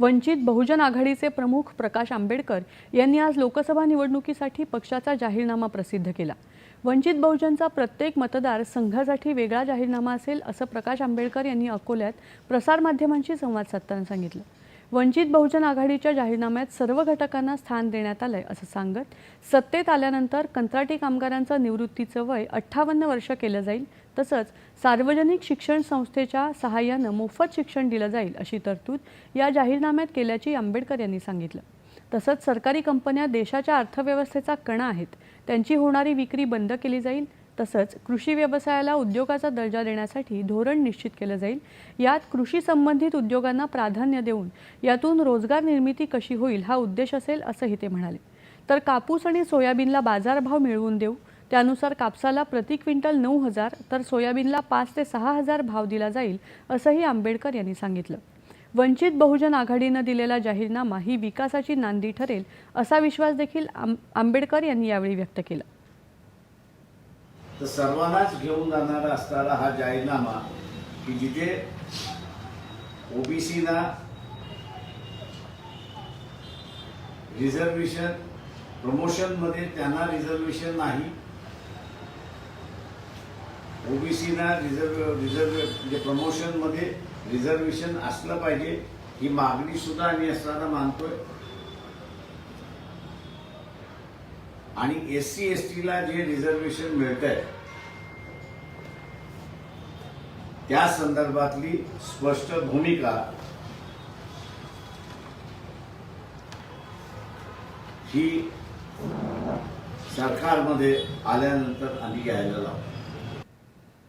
वंचित बहुजन आघाडीचे प्रमुख प्रकाश आंबेडकर यांनी आज लोकसभा निवडणुकीसाठी पक्षाचा जाहीरनामा प्रसिद्ध केला. वंचित बहुजनचा प्रत्येक मतदार संघासाठी वेगळा जाहीरनामा असेल असं प्रकाश आंबेडकर यांनी अकोल्यात प्रसारमाध्यमांशी संवाद साधताना सांगितलं. वंचित बहुजन आघाडीच्या जाहीरनाम्यात सर्व घटकांना स्थान देण्यात आलंय असं सांगत सत्तेत आल्यानंतर कंत्राटी कामगारांचं निवृत्तीचं वय अठ्ठावन्न वर्ष केलं जाईल तसंच सार्वजनिक शिक्षण संस्थेच्या सहाय्यानं मोफत शिक्षण दिलं जाईल अशी तरतूद या जाहीरनाम्यात केल्याची आंबेडकर यांनी सांगितलं. तसंच सरकारी कंपन्या देशाच्या अर्थव्यवस्थेचा कणा आहेत त्यांची होणारी विक्री बंद केली जाईल तसंच कृषी व्यवसायाला उद्योगाचा दर्जा देण्यासाठी धोरण निश्चित केलं जाईल. यात कृषी संबंधित उद्योगांना प्राधान्य देऊन यातून रोजगार निर्मिती कशी होईल हा उद्देश असेल असंही ते म्हणाले. तर कापूस आणि सोयाबीनला बाजारभाव मिळवून देऊ त्यानुसार कापसाला प्रति क्विंटल नऊ हजार तर सोयाबीनला पाच ते सहा हजार भाव दिला जाईल असंही आंबेडकर यांनी सांगितलं. वंचित बहुजन आघाडीनं दिलेला जाहीरनामा ही विकासाची नांदी ठरेल असा विश्वास देखील आंबेडकर यांनी यावेळी व्यक्त केला. तर सर्वांनाच घेऊन जाणारा असणारा हा जाहीरनामा की जिथे ओबीसीना रिझर्वेशन प्रमोशनमध्ये त्यांना रिझर्वेशन नाही ओबीसीना रिझर्व रिझर्व म्हणजे प्रमोशनमध्ये रिझर्वेशन असलं पाहिजे ही मागणी सुद्धा आम्ही असताना मानतोय. आणि एस सी एस टीला जे रिझर्वेशन मिळत आहे त्या संदर्भातली स्पष्ट भूमिका ही सरकारमध्ये आल्यानंतर आम्ही घ्यायला लावतो.